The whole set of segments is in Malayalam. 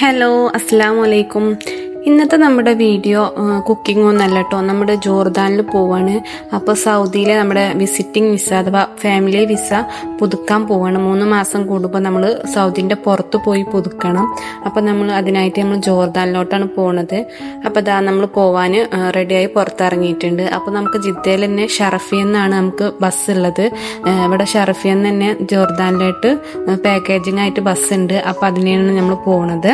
ഹലോ അസ്സാം വലൈക്കും ഇന്നത്തെ നമ്മുടെ വീഡിയോ കുക്കിംഗ് ഒന്നല്ല കേട്ടോ നമ്മുടെ ജോർദാനിൽ പോവാണ്. അപ്പോൾ സൗദിയിലെ നമ്മുടെ വിസിറ്റിംഗ് വിസ അഥവാ ഫാമിലി വിസ പുതുക്കാൻ പോവാണ്. മൂന്ന് മാസം കൂടുമ്പോൾ നമ്മൾ സൗദിന്റെ പുറത്ത് പോയി പുതുക്കണം. അപ്പോൾ നമ്മൾ അതിനായിട്ട് നമ്മൾ ജോർദാനിലോട്ടാണ് പോണത്. അപ്പോൾ അതാ നമ്മൾ പോവാൻ റെഡിയായി പുറത്തിറങ്ങിയിട്ടുണ്ട്. അപ്പോൾ നമുക്ക് ജിദ്ദയിൽ തന്നെ ഷറഫി എന്നാണ് നമുക്ക് ബസ് ഉള്ളത്. ഇവിടെ ഷറഫി എന്ന് തന്നെ ജോർദാനിലായിട്ട് പാക്കേജിംഗ് ആയിട്ട് ബസ് ഉണ്ട്. അപ്പോൾ അതിനെയാണ് നമ്മൾ പോണത്.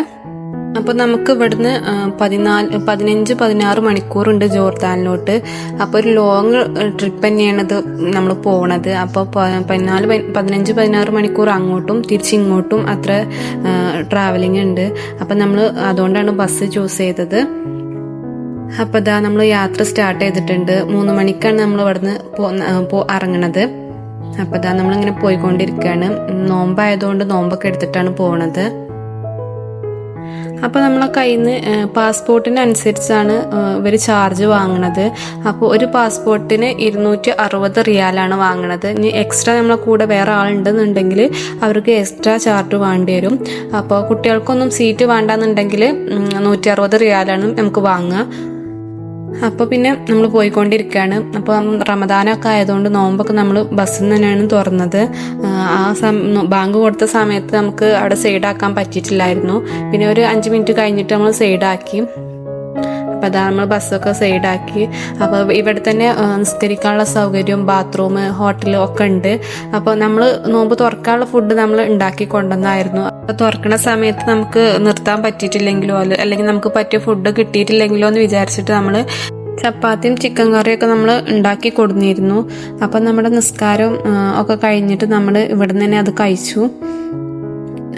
അപ്പോൾ നമുക്ക് ഇവിടുന്ന് പതിനാല് പതിനഞ്ച് പതിനാറ് മണിക്കൂറുണ്ട് ജോർദാനിലോട്ട്. അപ്പോൾ ഒരു ലോങ് ട്രിപ്പ് തന്നെയാണ് ഇത് നമ്മൾ പോണത്. അപ്പോൾ പതിനാല് പതി- പതിനഞ്ച് പതിനാറ് മണിക്കൂർ അങ്ങോട്ടും തിരിച്ചിങ്ങോട്ടും അത്ര ട്രാവലിംഗ് ഉണ്ട്. അപ്പം നമ്മൾ അതുകൊണ്ടാണ് ബസ് ചൂസ് ചെയ്തത്. അപ്പോൾ ഇതാ നമ്മൾ യാത്ര സ്റ്റാർട്ട് ചെയ്തിട്ടുണ്ട്. മൂന്ന് മണിക്കാണ് നമ്മൾ ഇവിടുന്ന് ഇറങ്ങണത്. അപ്പോൾ ഇതാ നമ്മളിങ്ങനെ പോയിക്കൊണ്ടിരിക്കുകയാണ് നോമ്പായതുകൊണ്ട് നോമ്പൊക്കെ എടുത്തിട്ടാണ് പോണത്. അപ്പോൾ നമ്മളെ കയ്യിൽ നിന്ന് പാസ്പോർട്ടിനനുസരിച്ചാണ് ഇവർ ചാർജ് വാങ്ങണത്. അപ്പോൾ ഒരു പാസ്പോർട്ടിന് ഇരുന്നൂറ്റി അറുപത് റിയാലാണ് വാങ്ങണത്. ഇനി എക്സ്ട്രാ നമ്മളെ കൂടെ വേറെ ആളുണ്ടെന്നുണ്ടെങ്കിൽ അവർക്ക് എക്സ്ട്രാ ചാർജ് വേണ്ടി വരും. അപ്പോൾ കുട്ടികൾക്കൊന്നും സീറ്റ് വേണ്ടാന്നുണ്ടെങ്കിൽ നൂറ്റി അറുപത് റിയാലാണ് നമുക്ക് വാങ്ങുക. അപ്പോൾ പിന്നെ നമ്മൾ പോയിക്കൊണ്ടിരിക്കുകയാണ് അപ്പോൾ റമദാനൊക്കെ ആയതുകൊണ്ട് നോമ്പൊക്കെ നമ്മൾ ബസ്സിൽ നിന്ന് തന്നെയാണ് തുറന്നത്. ആ, ബാങ്ക് കൊടുത്ത സമയത്ത് നമുക്ക് അവിടെ സൈഡാക്കാൻ പറ്റിയിട്ടില്ലായിരുന്നു. പിന്നെ ഒരു അഞ്ച് മിനിറ്റ് കഴിഞ്ഞിട്ട് നമ്മൾ സൈഡാക്കി. അപ്പോൾ അതാണ് നമ്മൾ ബസ്സൊക്കെ സൈഡാക്കി. അപ്പോൾ ഇവിടെ തന്നെ നിസ്കരിക്കാനുള്ള സൗകര്യവും ബാത്റൂം ഹോട്ടൽ ഒക്കെ ഉണ്ട്. അപ്പോൾ നമ്മൾ നോമ്പ് തുറക്കാനുള്ള ഫുഡ് നമ്മൾ ഉണ്ടാക്കി കൊണ്ടുവന്നായിരുന്നു. അപ്പോൾ തുറക്കുന്ന സമയത്ത് നമുക്ക് നിർത്താൻ പറ്റിയിട്ടില്ലെങ്കിലോ അല്ല- അല്ലെങ്കിൽ നമുക്ക് പറ്റിയ ഫുഡ് കിട്ടിയിട്ടില്ലെങ്കിലോ എന്ന് വിചാരിച്ചിട്ട് നമ്മൾ ചപ്പാത്തിയും ചിക്കൻ കറിയൊക്കെ നമ്മൾ ഉണ്ടാക്കി കൊടുന്നിരുന്നു. അപ്പം നമ്മുടെ നിസ്കാരം ഒക്കെ കഴിഞ്ഞിട്ട് നമ്മൾ ഇവിടെ നിന്ന് തന്നെ അത് കഴിച്ചു.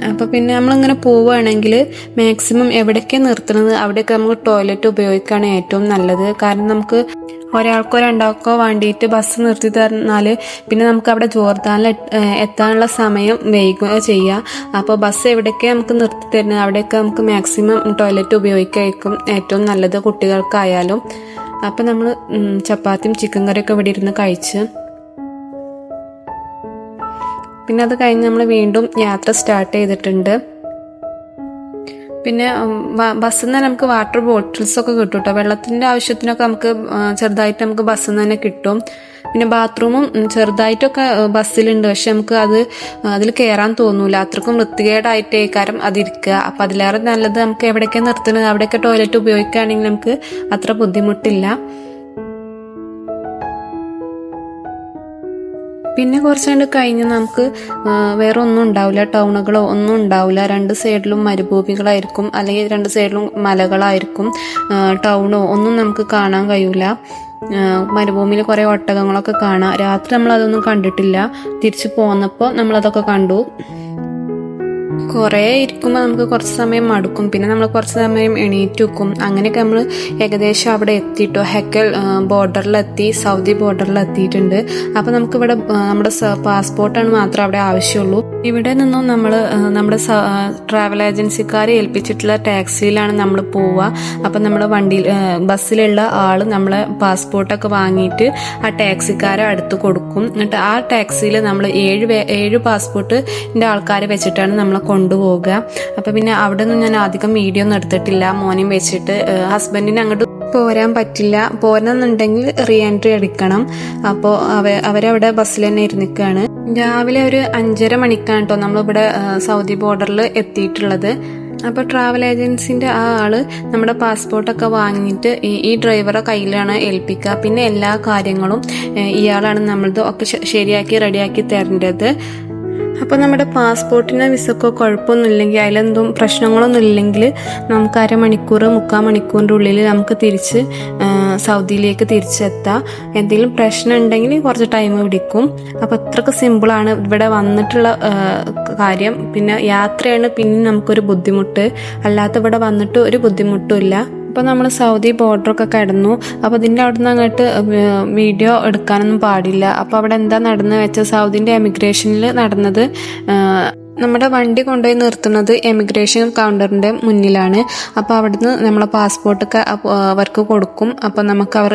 അപ്പോൾ പിന്നെ നമ്മളിങ്ങനെ പോവുകയാണെങ്കിൽ മാക്സിമം എവിടെയൊക്കെ നിർത്തുന്നത് അവിടെയൊക്കെ നമുക്ക് ടോയ്ലറ്റ് ഉപയോഗിക്കുകയാണ് ഏറ്റവും നല്ലത്. കാരണം നമുക്ക് ഒരാൾക്കോ രണ്ടാൾക്കോ വേണ്ടിയിട്ട് ബസ് നിർത്തി തന്നാൽ പിന്നെ നമുക്ക് അവിടെ ജോർദാനിൽ എത്താനുള്ള സമയം വൈകുക ചെയ്യുക അപ്പോൾ ബസ് എവിടെയൊക്കെ നമുക്ക് നിർത്തി തരുന്നത് അവിടെയൊക്കെ നമുക്ക് മാക്സിമം ടോയ്ലറ്റ് ഉപയോഗിക്കായിരിക്കും ഏറ്റവും നല്ലത് കുട്ടികൾക്കായാലും. അപ്പോൾ നമ്മൾ ചപ്പാത്തിയും ചിക്കൻ കറിയൊക്കെ ഇവിടെ ഇരുന്ന് കഴിച്ച് പിന്നെ അത് കഴിഞ്ഞ് നമ്മൾ വീണ്ടും യാത്ര സ്റ്റാർട്ട് ചെയ്തിട്ടുണ്ട്. പിന്നെ ബസ്സിൽ നിന്ന് നമുക്ക് വാട്ടർ ബോട്ടിൽസ് ഒക്കെ കിട്ടും കേട്ടോ വെള്ളത്തിന്റെ ആവശ്യത്തിനൊക്കെ നമുക്ക് ചെറുതായിട്ട് നമുക്ക് ബസ്സിൽ നിന്ന് തന്നെ കിട്ടും. പിന്നെ ബാത്റൂമും ചെറുതായിട്ടൊക്കെ ബസ്സിലുണ്ട്. പക്ഷെ നമുക്ക് അത് അതിൽ കയറാൻ തോന്നൂല. അത്രക്കും വൃത്തികേടായിട്ട് കാരണം അതിരിക്കുക. അപ്പം അതിലേറെ നല്ലത് നമുക്ക് എവിടെയൊക്കെ നിർത്തുന്നത് അവിടെയൊക്കെ ടോയ്ലറ്റ് ഉപയോഗിക്കുകയാണെങ്കിൽ നമുക്ക് അത്ര ബുദ്ധിമുട്ടില്ല. പിന്നെ കുറച്ച് കണ്ട് കഴിഞ്ഞ് നമുക്ക് വേറെ ഒന്നും ഉണ്ടാവില്ല. ടൗണുകളോ ഒന്നും ഉണ്ടാവില്ല. രണ്ട് സൈഡിലും മരുഭൂമികളായിരിക്കും. അല്ലെങ്കിൽ രണ്ട് സൈഡിലും മലകളായിരിക്കും. ടൗണോ ഒന്നും നമുക്ക് കാണാൻ കഴിയില്ല മരുഭൂമിയിൽ കുറേ ഒട്ടകങ്ങളൊക്കെ കാണാം. രാത്രി നമ്മൾ അതൊന്നും കണ്ടിട്ടില്ല. തിരിച്ചു പോന്നപ്പോൾ നമ്മളതൊക്കെ കണ്ടു. കുറേ ഇരിക്കുമ്പോൾ നമുക്ക് കുറച്ച് സമയം മടുക്കും. പിന്നെ നമ്മൾ കുറച്ച് സമയം എണീറ്റ് വെക്കും അങ്ങനെയൊക്കെ നമ്മൾ ഏകദേശം അവിടെ എത്തിയിട്ടോ ഹെക്കൽ ബോർഡറിലെത്തി സൗദി ബോർഡറിൽ എത്തിയിട്ടുണ്ട് അപ്പോൾ നമുക്കിവിടെ നമ്മുടെ പാസ്പോർട്ടാണ് മാത്രം അവിടെ ആവശ്യമുള്ളൂ. ഇവിടെ നിന്നും നമ്മൾ നമ്മുടെ ട്രാവൽ ഏജൻസിക്കാരെ ഏൽപ്പിച്ചിട്ടുള്ള ടാക്സിയിലാണ് നമ്മൾ പോവുക. അപ്പം നമ്മൾ വണ്ടിയിൽ ബസ്സിലുള്ള ആൾ നമ്മളെ പാസ്പോർട്ടൊക്കെ വാങ്ങിയിട്ട് ആ ടാക്സിക്കാരെ അടുത്ത് കൊടുക്കും. എന്നിട്ട് ആ ടാക്സിയിൽ നമ്മൾ ഏഴ് ഏഴ് പാസ്പോർട്ടിന്റെ ആൾക്കാരെ വെച്ചിട്ടാണ് നമ്മളെ കൊണ്ടുപോവുക. അപ്പോൾ പിന്നെ അവിടെ നിന്ന് ഞാൻ അധികം വീഡിയോ ഒന്നും എടുത്തിട്ടില്ല. മോനെയും വെച്ചിട്ട് ഹസ്ബൻഡിന് അങ്ങോട്ട് പോരാൻ പറ്റില്ല. പോരാന്നുണ്ടെങ്കിൽ റീ എൻട്രി അടിക്കണം അപ്പോൾ അവ അവരവിടെ ബസ്സിൽ തന്നെ ഇരുന്നിക്കാണ്. രാവിലെ ഒരു അഞ്ചര മണിക്കാണ് കേട്ടോ നമ്മളിവിടെ സൗദി ബോർഡറിൽ എത്തിയിട്ടുള്ളത്. അപ്പോൾ ട്രാവൽ ഏജൻസിന്റെ ആ ആൾ നമ്മുടെ പാസ്പോർട്ടൊക്കെ വാങ്ങിയിട്ട് ഈ ഡ്രൈവറെ കയ്യിലാണ് ഏൽപ്പിക്കുക. പിന്നെ എല്ലാ കാര്യങ്ങളും ഇയാളാണ് നമ്മളത് ഒക്കെ ശരിയാക്കി റെഡിയാക്കി തരേണ്ടത്. അപ്പോൾ നമ്മുടെ പാസ്പോർട്ടിന് വിസക്കോ കുഴപ്പമൊന്നുമില്ലെങ്കിൽ അതിലെന്തും പ്രശ്നങ്ങളൊന്നും ഇല്ലെങ്കിൽ നമുക്ക് അരമണിക്കൂർ മുക്കാൽ മണിക്കൂറിന്റെ ഉള്ളിൽ നമുക്ക് തിരിച്ച് സൗദിയിലേക്ക് തിരിച്ചെത്താം എന്തെങ്കിലും പ്രശ്നം ഉണ്ടെങ്കിൽ കുറച്ച് ടൈം പിടിക്കും. അപ്പോൾ അത്രയ്ക്ക് സിമ്പിളാണ് ഇവിടെ വന്നിട്ടുള്ള കാര്യം. പിന്നെ യാത്രയാണ് പിന്നെ നമുക്കൊരു ബുദ്ധിമുട്ട്. അല്ലാത്ത ഇവിടെ വന്നിട്ട് ഒരു ബുദ്ധിമുട്ടും ഇല്ല. അപ്പോൾ നമ്മൾ സൗദി ബോർഡറൊക്കെ കടന്നു. അപ്പോൾ ഇതിന്റെ അവിടെ നിന്ന് അങ്ങോട്ട് വീഡിയോ എടുക്കാനൊന്നും പാടില്ല. അപ്പോൾ അവിടെ എന്താ നടന്നു വെച്ചാൽ സൗദിന്റെ എമിഗ്രേഷനിൽ നടന്നത് നമ്മുടെ വണ്ടി കൊണ്ടുപോയി നിർത്തുന്നത് എമിഗ്രേഷൻ കൗണ്ടറിന്റെ മുന്നിലാണ്. അപ്പോൾ അവിടുന്ന് നമ്മളെ പാസ്പോർട്ടൊക്കെ അവർക്ക് കൊടുക്കും. അപ്പോൾ നമുക്ക് അവർ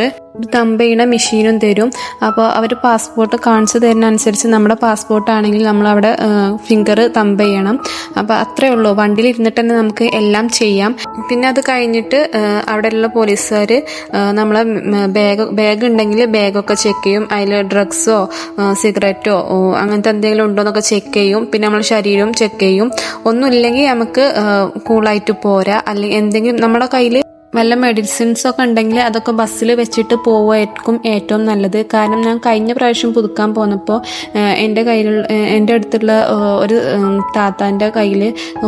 തമ്പ് ചെയ്യണ മെഷീനും തരും. അപ്പോൾ അവർ പാസ്പോർട്ട് കാണിച്ചു തരുന്ന അനുസരിച്ച് നമ്മുടെ പാസ്പോർട്ട് ആണെങ്കിൽ നമ്മൾ അവിടെ ഫിംഗർ തമ്പ് ചെയ്യണം. അപ്പോൾ അത്രേ ഉള്ളൂ. വണ്ടിയിൽ ഇരുന്നിട്ട് തന്നെ നമുക്ക് എല്ലാം ചെയ്യാം. പിന്നെ അത് കഴിഞ്ഞിട്ട് അവിടെയുള്ള പോലീസുകാർ നമ്മളെ ബാഗ് ബാഗ് ഉണ്ടെങ്കിൽ ബാഗൊക്കെ ചെക്ക് ചെയ്യും. അതിൽ ഡ്രഗ്സോ സിഗരറ്റോ അങ്ങനത്തെ എന്തെങ്കിലും ഉണ്ടോ എന്നൊക്കെ ചെക്ക് ചെയ്യും. പിന്നെ നമ്മൾ ശരീരവും ചെക്ക് ചെയ്യും. ഒന്നുമില്ലെങ്കിൽ നമുക്ക് കൂളായിട്ട് പോരാ. അല്ലെങ്കിൽ എന്തെങ്കിലും നമ്മുടെ കയ്യിൽ വല്ല മെഡിസിൻസ് ഒക്കെ ഉണ്ടെങ്കിൽ അതൊക്കെ ബസ്സിൽ വെച്ചിട്ട് പോവുമായിരിക്കും ഏറ്റവും നല്ലത്. കാരണം ഞാൻ കഴിഞ്ഞ പ്രാവശ്യം പുതുക്കാൻ പോന്നപ്പോൾ എന്റെ കയ്യിൽ എന്റെ അടുത്തുള്ള ഒരു താത്താന്റെ കയ്യിൽ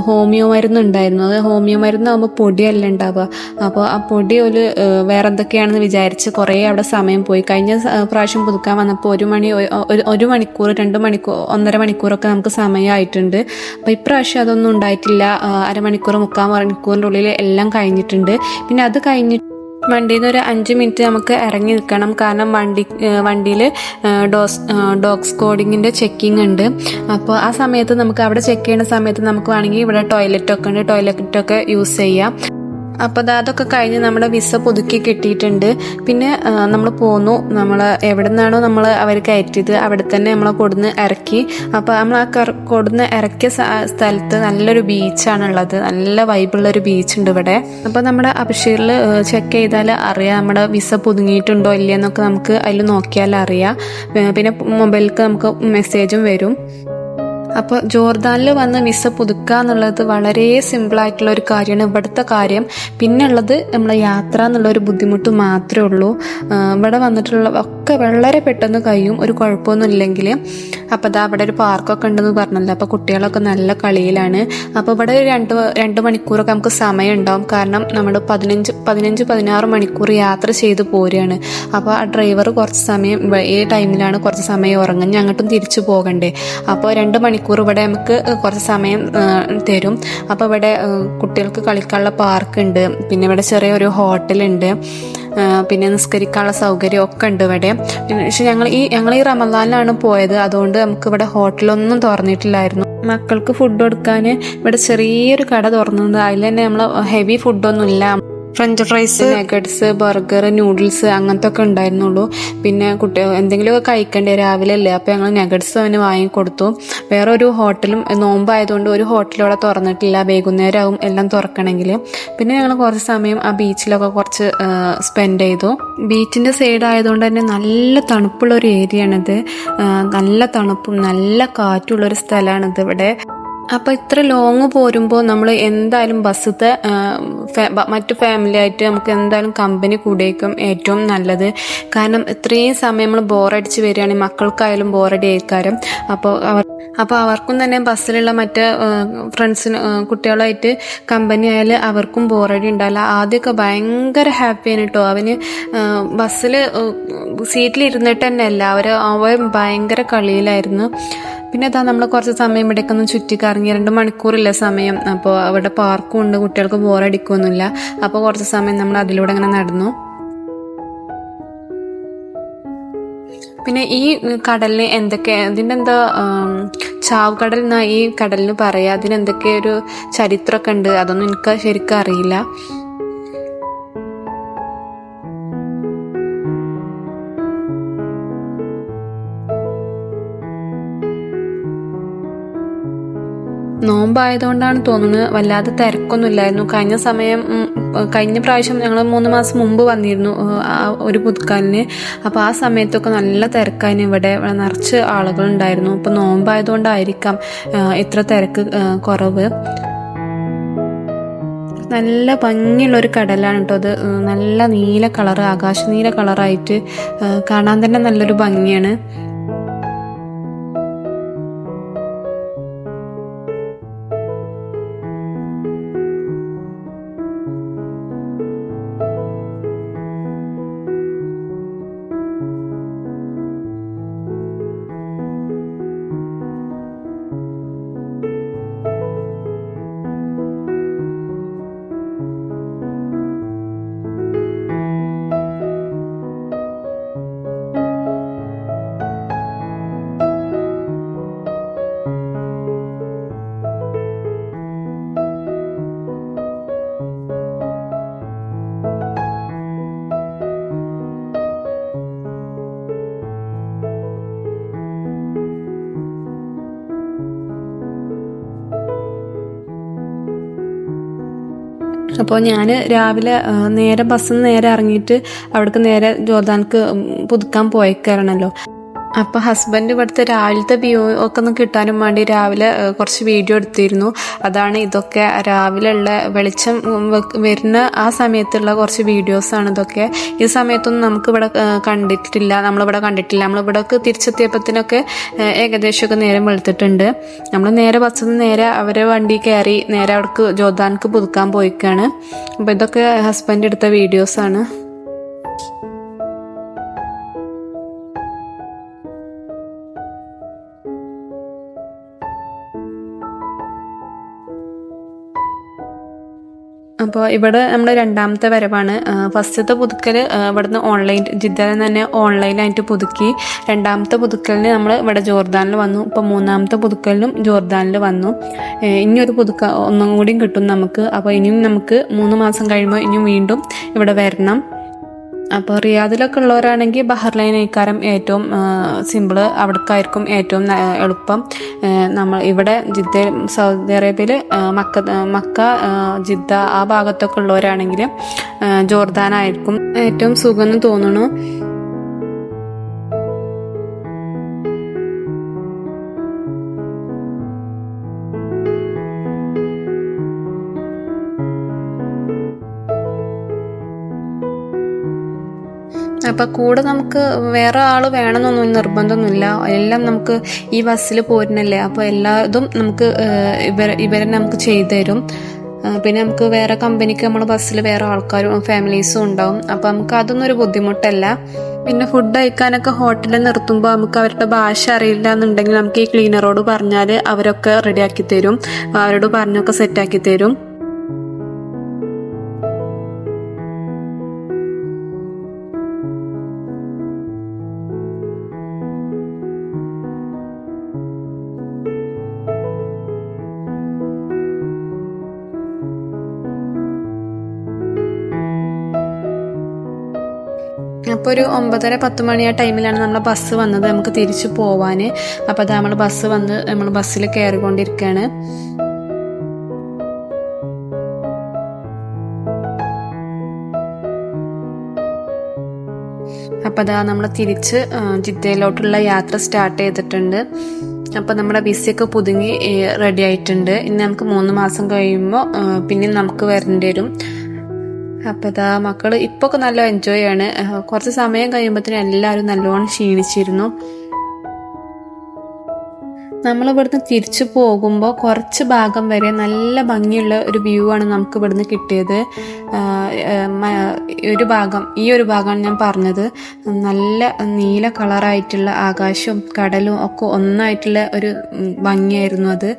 ഹോമിയോ മരുന്ന് ഉണ്ടായിരുന്നു. അത് ഹോമിയോ മരുന്ന് ആകുമ്പോൾ പൊടിയല്ല ഉണ്ടാവുക. അപ്പോൾ ആ പൊടി ഒരു വേറെ എന്തൊക്കെയാണെന്ന് വിചാരിച്ച് കുറേ അവിടെ സമയം പോയി. കഴിഞ്ഞ പ്രാവശ്യം പുതുക്കാൻ വന്നപ്പോൾ ഒരു മണി ഒരു മണിക്കൂർ രണ്ട് മണിക്കൂർ ഒന്നര മണിക്കൂറൊക്കെ നമുക്ക് സമയമായിട്ടുണ്ട് അപ്പോൾ ഇപ്രാവശ്യം അതൊന്നും ഉണ്ടായിട്ടില്ല. അരമണിക്കൂർ മുക്കാൽ മണിക്കൂറിന്റെ ഉള്ളിൽ എല്ലാം കഴിഞ്ഞിട്ടുണ്ട്. പിന്നെ അത് കഴിഞ്ഞിട്ട് വണ്ടിയിൽ നിന്ന് ഒരു അഞ്ച് മിനിറ്റ് നമുക്ക് ഇറങ്ങി നിൽക്കണം. കാരണം വണ്ടി വണ്ടിയിൽ ഡോസ് ഡോഗ് സ്കോഡിങ്ങിന്റെ ചെക്കിംഗ് ഉണ്ട്. അപ്പോൾ ആ സമയത്ത് നമുക്ക് അവിടെ ചെക്ക് ചെയ്യുന്ന സമയത്ത് നമുക്ക് വേണമെങ്കിൽ ഇവിടെ ടോയ്ലറ്റൊക്കെ ഉണ്ട്. ടോയ്ലറ്റൊക്കെ യൂസ് ചെയ്യാം. അപ്പോൾ അതൊക്കെ കഴിഞ്ഞ് നമ്മുടെ വിസ പുതുക്കി കിട്ടിയിട്ടുണ്ട്. പിന്നെ നമ്മൾ പോന്നു. നമ്മൾ എവിടെ നിന്നാണോ നമ്മൾ അവർ കയറ്റിയത് അവിടെ തന്നെ നമ്മളെ കൊടുന്ന് ഇറക്കി അപ്പോൾ നമ്മൾ ആ കൊടുന്ന് ഇറക്കിയ സ്ഥലത്ത് നല്ലൊരു ബീച്ചാണുള്ളത്. നല്ല വൈബുള്ള ഒരു ബീച്ച് ഉണ്ട് ഇവിടെ. അപ്പോൾ നമ്മുടെ അഭിഷേറിൽ ചെക്ക് ചെയ്താൽ അറിയാം നമ്മുടെ വിസ പുതുങ്ങിയിട്ടുണ്ടോ ഇല്ലയെന്നൊക്കെ നമുക്ക് അതിൽ നോക്കിയാൽ അറിയാം. പിന്നെ മൊബൈലിൽ നമുക്ക് മെസ്സേജും വരും. അപ്പോൾ ജോർദാനിൽ വന്ന് വിസ പുതുക്കുക എന്നുള്ളത് വളരെ സിമ്പിളായിട്ടുള്ള ഒരു കാര്യമാണ്. ഇവിടുത്തെ കാര്യം. പിന്നെ ഉള്ളത് നമ്മളെ യാത്ര എന്നുള്ള ഒരു ബുദ്ധിമുട്ട് മാത്രമേ ഉള്ളൂ. ഇവിടെ വന്നിട്ടുള്ള ഒക്കെ വളരെ പെട്ടെന്ന് കഴിയും. ഒരു കുഴപ്പമൊന്നും ഇല്ലെങ്കിൽ അപ്പോൾ അതാ അവിടെ ഒരു പാർക്കൊക്കെ ഉണ്ടെന്ന് പറഞ്ഞല്ലോ. അപ്പോൾ കുട്ടികളൊക്കെ നല്ല കളിയിലാണ്. അപ്പോൾ ഇവിടെ ഒരു രണ്ട് രണ്ട് മണിക്കൂറൊക്കെ നമുക്ക് സമയം ഉണ്ടാവും കാരണം നമ്മൾ പതിനഞ്ച് പതിനഞ്ച് പതിനാറ് മണിക്കൂർ യാത്ര ചെയ്ത് പോരുകയാണ്. അപ്പോൾ ആ ഡ്രൈവർ കുറച്ച് സമയം ഈ ടൈമിലാണ് കുറച്ച് സമയം ഉറങ്ങുന്നത്. അങ്ങോട്ടും തിരിച്ചു പോകണ്ടേ. അപ്പോൾ രണ്ട് മണിക്കൂർ ഇവിടെ നമുക്ക് കുറച്ച് സമയം തരും. അപ്പോൾ ഇവിടെ കുട്ടികൾക്ക് കളിക്കാനുള്ള പാർക്ക് ഉണ്ട് പിന്നെ ഇവിടെ ചെറിയൊരു ഹോട്ടലുണ്ട്. പിന്നെ നിസ്കരിക്കാനുള്ള സൗകര്യം ഒക്കെ ഉണ്ട് ഇവിടെ. പക്ഷെ ഞങ്ങൾ ഈ ഞങ്ങൾ ഈ റമദാനിലാണ് പോയത്. അതുകൊണ്ട് നമുക്ക് ഇവിടെ ഹോട്ടലൊന്നും തുറന്നിട്ടില്ലായിരുന്നു. മക്കൾക്ക് ഫുഡ് കൊടുക്കാൻ ഇവിടെ ചെറിയൊരു കട തുറന്നത് അതിൽ തന്നെ നമ്മൾ ഹെവി ഫുഡൊന്നും ഇല്ല French fries nuggets burger noodles അങ്ങനത്തെ ഒക്കെ ഉണ്ടായിരുന്നുള്ളൂ. പിന്നെ കുട്ടി എന്തെങ്കിലുമൊക്കെ കഴിക്കണ്ടേ രാവിലെ അല്ലേ അപ്പോൾ ഞങ്ങൾ നഗറ്റ്സ് അവന് വാങ്ങിക്കൊടുത്തു വേറെ ഒരു ഹോട്ടലും നോമ്പായതുകൊണ്ട് ഒരു ഹോട്ടലും അവിടെ തുറന്നിട്ടില്ല. വൈകുന്നേരം ആവും എല്ലാം തുറക്കണമെങ്കിൽ. പിന്നെ ഞങ്ങൾ കുറച്ച് സമയം ആ ബീച്ചിലൊക്കെ കുറച്ച് സ്പെൻഡ് ചെയ്തു. ബീച്ചിന്റെ സൈഡ് ആയതുകൊണ്ട് തന്നെ നല്ല തണുപ്പുള്ള ഒരു ഏരിയ ആണിത്. നല്ല തണുപ്പും നല്ല കാറ്റുള്ള ഒരു സ്ഥലമാണിത് ഇവിടെ. അപ്പോൾ ഇത്ര ലോങ് പോരുമ്പോൾ നമ്മൾ എന്തായാലും ബസ്സത്തെ മറ്റു ഫാമിലി ആയിട്ട് നമുക്ക് എന്തായാലും കമ്പനി കൂടിയേക്കും ഏറ്റവും നല്ലത്. കാരണം ഇത്രയും സമയം നമ്മൾ ബോറടിച്ച് വരികയാണെങ്കിൽ മക്കൾക്കായാലും ബോറടി ആയിക്കാരം അപ്പോൾ അവർ അപ്പോൾ അവർക്കും തന്നെ ബസ്സിലുള്ള മറ്റ് ഫ്രണ്ട്സിന് കുട്ടികളായിട്ട് കമ്പനി ആയാൽ അവർക്കും ബോറടി ഉണ്ടാവില്ല. ആദ്യമൊക്കെ ഭയങ്കര ഹാപ്പിയാണ് കേട്ടോ അവന് ബസ്സിൽ സീറ്റിൽ ഇരുന്നിട്ട് തന്നെ അല്ല അവർ അവൻ ഭയങ്കര കളിയിലായിരുന്നു. പിന്നെ അതാ നമ്മൾ കുറച്ച് സമയം എടുക്കുന്നു ചുറ്റി കറങ്ങി രണ്ട് മണിക്കൂറില്ല സമയം. അപ്പോൾ അവിടെ പാർക്കും ഉണ്ട് കുട്ടികൾക്ക് ബോറടിക്കൊന്നുമില്ല അപ്പോൾ കുറച്ച് സമയം നമ്മൾ അതിലൂടെ അങ്ങനെ നടന്നു. പിന്നെ ഈ കടലിന് എന്തൊക്കെ അതിന്റെ എന്താ ചാവ് കടൽ എന്നാ ഈ കടലിന് പറയാം? അതിന് എന്തൊക്കെ ഒരു ചരിത്രമൊക്കെ ഉണ്ട്? അതൊന്നും എനിക്ക് ശരിക്കും അറിയില്ല. നോമ്പായതുകൊണ്ടാണ് തോന്നുന്നത്. വല്ലാതെ തിരക്കൊന്നുമില്ലായിരുന്നു. കഴിഞ്ഞ സമയം കഴിഞ്ഞ പ്രാവശ്യം ഞങ്ങൾ മൂന്ന് മാസം മുമ്പ് വന്നിരുന്നു ഒരു പുതുക്കാലിന് അപ്പോൾ ആ സമയത്തൊക്കെ നല്ല തിരക്കായിരുന്നു. ഇവിടെ നിറച്ച് ആളുകളുണ്ടായിരുന്നു. അപ്പോൾ നോമ്പായതുകൊണ്ടായിരിക്കാം ഇത്ര തിരക്ക് കുറവ്. നല്ല ഭംഗിയുള്ള ഒരു കടലാണ് കേട്ടോ അത്. നല്ല നീല കളർ ആകാശ നീല കളറായിട്ട് കാണാൻ തന്നെ നല്ലൊരു ഭംഗിയാണ്. അപ്പോൾ ഞാൻ രാവിലെ നേരെ ബസ്സിൽ നിന്ന് നേരെ ഇറങ്ങിയിട്ട് അവിടേക്ക് നേരെ ജോർദാൻക്ക് പുതുക്കാൻ പോയേക്കാരണല്ലോ അപ്പോൾ ഹസ്ബൻഡ് ഇവിടുത്തെ രാവിലത്തെ വ്യൂ ഒക്കെ ഒന്ന് കിട്ടാനും വേണ്ടി രാവിലെ കുറച്ച് വീഡിയോ എടുത്തിരുന്നു. അതാണ് ഇതൊക്കെ രാവിലെ ഉള്ള വെളിച്ചം വരുന്ന ആ സമയത്തുള്ള കുറച്ച് വീഡിയോസാണ് ഇതൊക്കെ. ഈ സമയത്തൊന്നും നമുക്ക് ഇവിടെ കണ്ടിട്ടില്ല നമ്മളിവിടെ കണ്ടിട്ടില്ല. നമ്മളിവിടേക്ക് തിരിച്ചെത്തിയപ്പത്തിനൊക്കെ ഏകദേശമൊക്കെ നേരം വെളുത്തിട്ടുണ്ട്. നമ്മൾ നേരെ നിന്ന് നേരെ അവരെ വണ്ടി കയറി നേരെ അവിടേക്ക് ജോദാൻക്ക് പുതുക്കാൻ പോയിക്കാണ്. അപ്പോൾ ഇതൊക്കെ ഹസ്ബൻഡ് എടുത്ത വീഡിയോസാണ് അപ്പോൾ ഇവിടെ നമ്മുടെ രണ്ടാമത്തെ വരവാണ്. ഫസ്റ്റത്തെ പുതുക്കൽ ഇവിടുന്ന് ഓൺലൈൻ ജിദ്ദയിൽ തന്നെ ഓൺലൈനായിട്ട് പുതുക്കി. രണ്ടാമത്തെ പുതുക്കലിന് നമ്മൾ ഇവിടെ ജോർദാനിൽ വന്നു. ഇപ്പോൾ മൂന്നാമത്തെ പുതുക്കലിനും ജോർദാനിൽ വന്നു. ഇനിയൊരു പുതുക്ക ഒന്നും കൂടിയും കിട്ടും നമുക്ക്. അപ്പോൾ ഇനിയും നമുക്ക് മൂന്ന് മാസം കഴിയുമ്പോൾ ഇനിയും വീണ്ടും ഇവിടെ വരണം. അപ്പോൾ റിയാദിലൊക്കെ ഉള്ളവരാണെങ്കിൽ ബഹർലൈനേക്കാരം ഏറ്റവും സിമ്പിൾ അവിടേക്കായിരിക്കും ഏറ്റവും എളുപ്പം. നമ്മൾ ഇവിടെ ജിദ്ദ സൗദി അറേബ്യയിൽ മക്ക മക്ക ജിദ്ദ ആ ഭാഗത്തൊക്കെ ഉള്ളവരാണെങ്കിൽ ജോർദാനായിരിക്കും ഏറ്റവും സുഖം തോന്നുന്നു. അപ്പം കൂടെ നമുക്ക് വേറെ ആൾ വേണമെന്നൊന്നും നിർബന്ധമൊന്നുമില്ല. എല്ലാം നമുക്ക് ഈ ബസ്സിൽ പോരുന്നല്ലേ? അപ്പോൾ എല്ലാതും നമുക്ക് ഇവർ ഇവരെ നമുക്ക് ചെയ്തു തരും പിന്നെ നമുക്ക് വേറെ കമ്പനിക്ക് നമ്മൾ ബസ്സിൽ വേറെ ആൾക്കാരും ഫാമിലീസും ഉണ്ടാവും. അപ്പോൾ നമുക്ക് അതൊന്നും ഒരു ബുദ്ധിമുട്ടല്ല. പിന്നെ ഫുഡ് കഴിക്കാനൊക്കെ ഹോട്ടലിൽ നിർത്തുമ്പോൾ നമുക്ക് അവരുടെ ഭാഷ അറിയില്ല എന്നുണ്ടെങ്കിൽ നമുക്ക് ഈ ക്ലീനറോട് പറഞ്ഞാൽ അവരൊക്കെ റെഡിയാക്കി തരും. അവരോട് പറഞ്ഞൊക്കെ സെറ്റാക്കി തരും. അപ്പോൾ ഒരു ഒമ്പതര പത്ത് മണി ആ ടൈമിലാണ് നമ്മളെ ബസ് വന്നത്. നമുക്ക് തിരിച്ചു പോവാൻ അപ്പോൾ അത് നമ്മൾ ബസ് വന്ന് നമ്മൾ ബസ്സിൽ കയറിക്കൊണ്ടിരിക്കുകയാണ് അപ്പോൾ അതാ നമ്മൾ തിരിച്ച് ജിദ്ദയിലോട്ടുള്ള യാത്ര സ്റ്റാർട്ട് ചെയ്തിട്ടുണ്ട്. അപ്പോൾ നമ്മുടെ വിസയൊക്കെ പുതുങ്ങി റെഡി ആയിട്ടുണ്ട്. ഇനി നമുക്ക് മൂന്ന് മാസം കഴിയുമ്പോൾ പിന്നെ നമുക്ക് വരേണ്ടി വരും. അപ്പോൾ ഇതാ മക്കൾ ഇപ്പൊക്കെ നല്ല എൻജോയ് ആണ്. കുറച്ച് സമയം കഴിയുമ്പോഴത്തേനും എല്ലാവരും നല്ലോണം ക്ഷീണിച്ചിരുന്നു. നമ്മൾ ഇവിടുന്ന് തിരിച്ചു പോകുമ്പോൾ കുറച്ച് ഭാഗം വരെ നല്ല ഭംഗിയുള്ള ഒരു വ്യൂ ആണ് നമുക്ക് ഇവിടുന്ന് കിട്ടിയത്. ഒരു ഭാഗം ഈ ഒരു ഭാഗമാണ് ഞാൻ പറഞ്ഞത്. നല്ല നീല കളറായിട്ടുള്ള ആകാശവും കടലും ഒക്കെ ഒന്നായിട്ടുള്ള ഒരു ഭംഗിയായിരുന്നു അത്.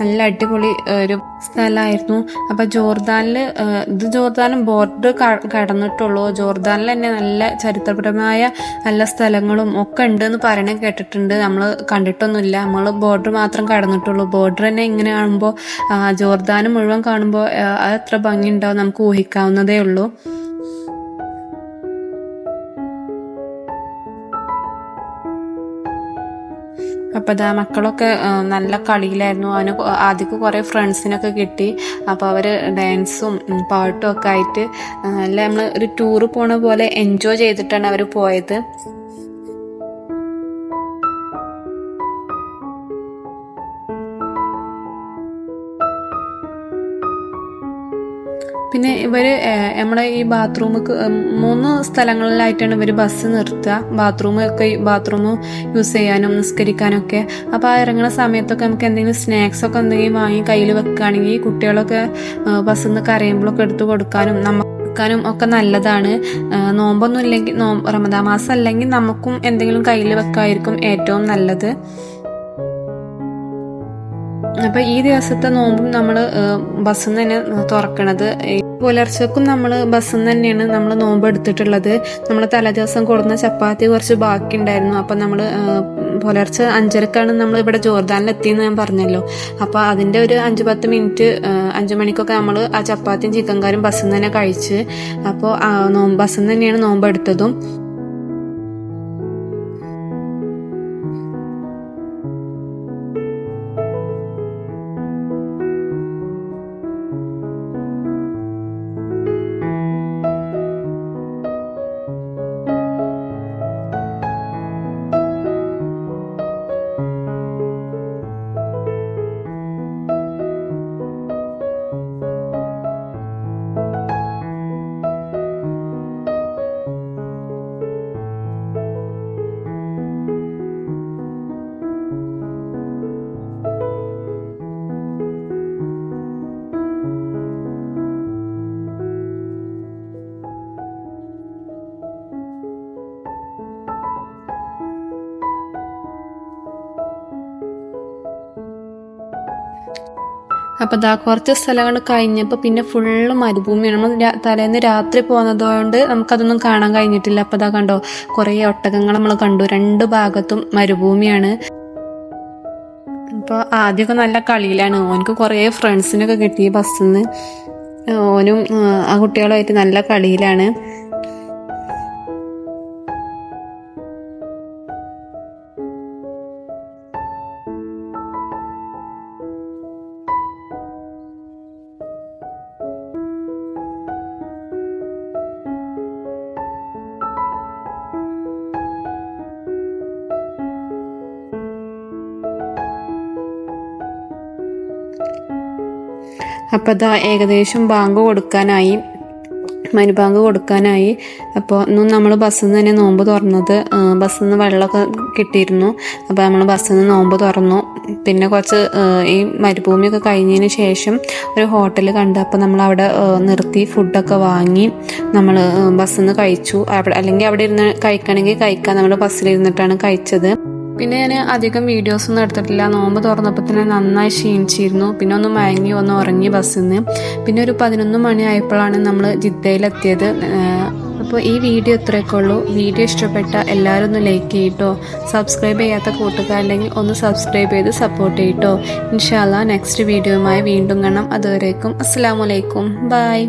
നല്ല അടിപൊളി ഒരു സ്ഥലമായിരുന്നു. അപ്പൊ ജോർദാനിൽ ഇത് ജോർദാനും ബോർഡർ കടന്നിട്ടുള്ളൂ. ജോർദാനിൽ തന്നെ നല്ല ചരിത്രപരമായ നല്ല സ്ഥലങ്ങളും ഒക്കെ ഉണ്ട് എന്ന് പറയണ കേട്ടിട്ടുണ്ട്. നമ്മൾ കണ്ടിട്ടൊന്നുമില്ല. നമ്മൾ ബോർഡർ മാത്രം കടന്നിട്ടുള്ളൂ. ബോർഡർ തന്നെ ഇങ്ങനെ കാണുമ്പോൾ ജോർദാനും മുഴുവൻ കാണുമ്പോൾ അത് എത്ര ഭംഗി ഉണ്ടാവും നമുക്ക് ഊഹിക്കാവുന്നതേ ഉള്ളൂ. അപ്പോൾ ഇതാ മക്കളൊക്കെ നല്ല കളിയിലായിരുന്നു. അവന് ആദ്യം കുറേ ഫ്രണ്ട്സിനൊക്കെ കിട്ടി. അപ്പോൾ അവർ ഡാൻസും പാട്ടും ഒക്കെ ആയിട്ട് നല്ല നമ്മൾ ഒരു ടൂറ് പോണ പോലെ എൻജോയ് ചെയ്തിട്ടാണ് അവർ പോയത്. പിന്നെ ഏഹ്, നമ്മുടെ ഈ ബാത്റൂം മൂന്ന് സ്ഥലങ്ങളിലായിട്ടാണ് ഇവർ ബസ് നിർത്തുക. ബാത്റൂം ഒക്കെ ബാത്റൂം യൂസ് ചെയ്യാനും നിസ്കരിക്കാനും ഒക്കെ. അപ്പോൾ ആ ഇറങ്ങുന്ന സമയത്തൊക്കെ നമുക്ക് എന്തെങ്കിലും സ്നാക്സ് ഒക്കെ എന്തെങ്കിലും വാങ്ങി കയ്യിൽ വെക്കുകയാണെങ്കിൽ കുട്ടികളൊക്കെ ബസ്സിൽ നിന്ന് കരയുമ്പോഴൊക്കെ എടുത്തു കൊടുക്കാനും നമുക്ക് കൊടുക്കാനും ഒക്കെ നല്ലതാണ്. നോമ്പൊന്നും ഇല്ലെങ്കിൽ നോ റമദാ മാസം അല്ലെങ്കിൽ നമുക്കും എന്തെങ്കിലും കയ്യിൽ വെക്കായിരിക്കും ഏറ്റവും നല്ലത്. അപ്പൊ ഈ ദിവസത്തെ നോമ്പും നമ്മൾ ബസ്സിൽ നിന്ന് തന്നെ തുറക്കണത് പുലർച്ചക്കും നമ്മൾ ബസ്സിൽ നിന്ന് തന്നെയാണ് നമ്മൾ നോമ്പ് എടുത്തിട്ടുള്ളത് നമ്മൾ തലേദിവസം കൊടുന്ന ചപ്പാത്തി കുറച്ച് ബാക്കി ഉണ്ടായിരുന്നു അപ്പൊ നമ്മൾ പുലർച്ചെ അഞ്ചരക്കാണ് നമ്മൾ ഇവിടെ ജോർദാനിൽ എത്തിയെന്ന് ഞാൻ പറഞ്ഞല്ലോ. അപ്പൊ അതിന്റെ ഒരു അഞ്ച് പത്ത് മിനിറ്റ് അഞ്ചു മണിക്കൊക്കെ നമ്മൾ ആ ചപ്പാത്തിയും ചിക്കൻ കറിയും ബസ്സിൽ നിന്ന് തന്നെ കഴിച്ച് അപ്പോൾ നോമ്പ് ബസ്സിൽ നിന്ന് തന്നെയാണ് നോമ്പ് എടുത്തതും അപ്പോൾ ദാ കുറച്ച് സ്ഥലങ്ങൾ കഴിഞ്ഞപ്പോൾ പിന്നെ ഫുള്ള് മരുഭൂമിയാണ്. നമ്മൾ തലേന്ന് രാത്രി പോകുന്നതുകൊണ്ട് നമുക്കതൊന്നും കാണാൻ കഴിഞ്ഞിട്ടില്ല. അപ്പോൾ ദാ കണ്ടോ കുറേ ഒട്ടകങ്ങൾ നമ്മൾ കണ്ടു. രണ്ട് ഭാഗത്തും മരുഭൂമിയാണ്. അപ്പോൾ ആദ്യമൊക്കെ നല്ല കളിയിലാണ്. ഓനക്ക് കുറേ ഫ്രണ്ട്സിനൊക്കെ കിട്ടി ബസ്സിൽ നിന്ന് ഓനും ആ, കുട്ടികളുമായിട്ട് നല്ല കളിയിലാണ്. അപ്പോൾ ഇതാ ഏകദേശം ബാങ്ക് കൊടുക്കാനായി മനുബാങ്ക് കൊടുക്കാനായി. അപ്പോൾ ഇന്നും നമ്മൾ ബസ്സിൽ നിന്ന് തന്നെ നോമ്പ് തുറന്നത് ബസ്സിൽ നിന്ന് വെള്ളമൊക്കെ കിട്ടിയിരുന്നു. അപ്പോൾ നമ്മൾ ബസ്സിൽ നിന്ന് നോമ്പ് തുറന്നു. പിന്നെ കുറച്ച് ഈ മരുഭൂമിയൊക്കെ കഴിഞ്ഞതിന് ശേഷം ഒരു ഹോട്ടൽ കണ്ട്. അപ്പോൾ നമ്മൾ അവിടെ നിർത്തി ഫുഡൊക്കെ വാങ്ങി നമ്മൾ ബസ്സിൽ നിന്ന് കഴിച്ചു. അവിടെ അല്ലെങ്കിൽ അവിടെ ഇരുന്ന് കഴിക്കണമെങ്കിൽ കഴിക്കാൻ നമ്മൾ ബസ്സിലിരുന്നിട്ടാണ് കഴിച്ചത്. പിന്നെ ഞാൻ അധികം വീഡിയോസ് ഒന്നും എടുത്തിട്ടില്ല. നോമ്പ് തുറന്നപ്പോൾ തന്നെ നന്നായി ക്ഷീണിച്ചിരുന്നു. പിന്നെ ഒന്ന് മയങ്ങി ഒന്ന് ഉറങ്ങി ബസ്സിൽ നിന്ന് പിന്നെ ഒരു പതിനൊന്ന് മണി ആയപ്പോഴാണ് നമ്മൾ ജിദ്ദയിലെത്തിയത് അപ്പോൾ ഈ വീഡിയോ ഇത്രയൊക്കെ ഉള്ളൂ. വീഡിയോ ഇഷ്ടപ്പെട്ട എല്ലാവരും ഒന്ന് ലൈക്ക് ചെയ്യട്ടോ. സബ്സ്ക്രൈബ് ചെയ്യാത്ത കൂട്ടുകാരുണ്ടെങ്കിൽ ഒന്ന് സബ്സ്ക്രൈബ് ചെയ്ത് സപ്പോർട്ട് ചെയ്യട്ടോ. ഇൻഷാല്ല നെക്സ്റ്റ് വീഡിയോയുമായി വീണ്ടും കാണാം. അതുവരേക്കും അസ്സാം വലൈക്കും ബൈ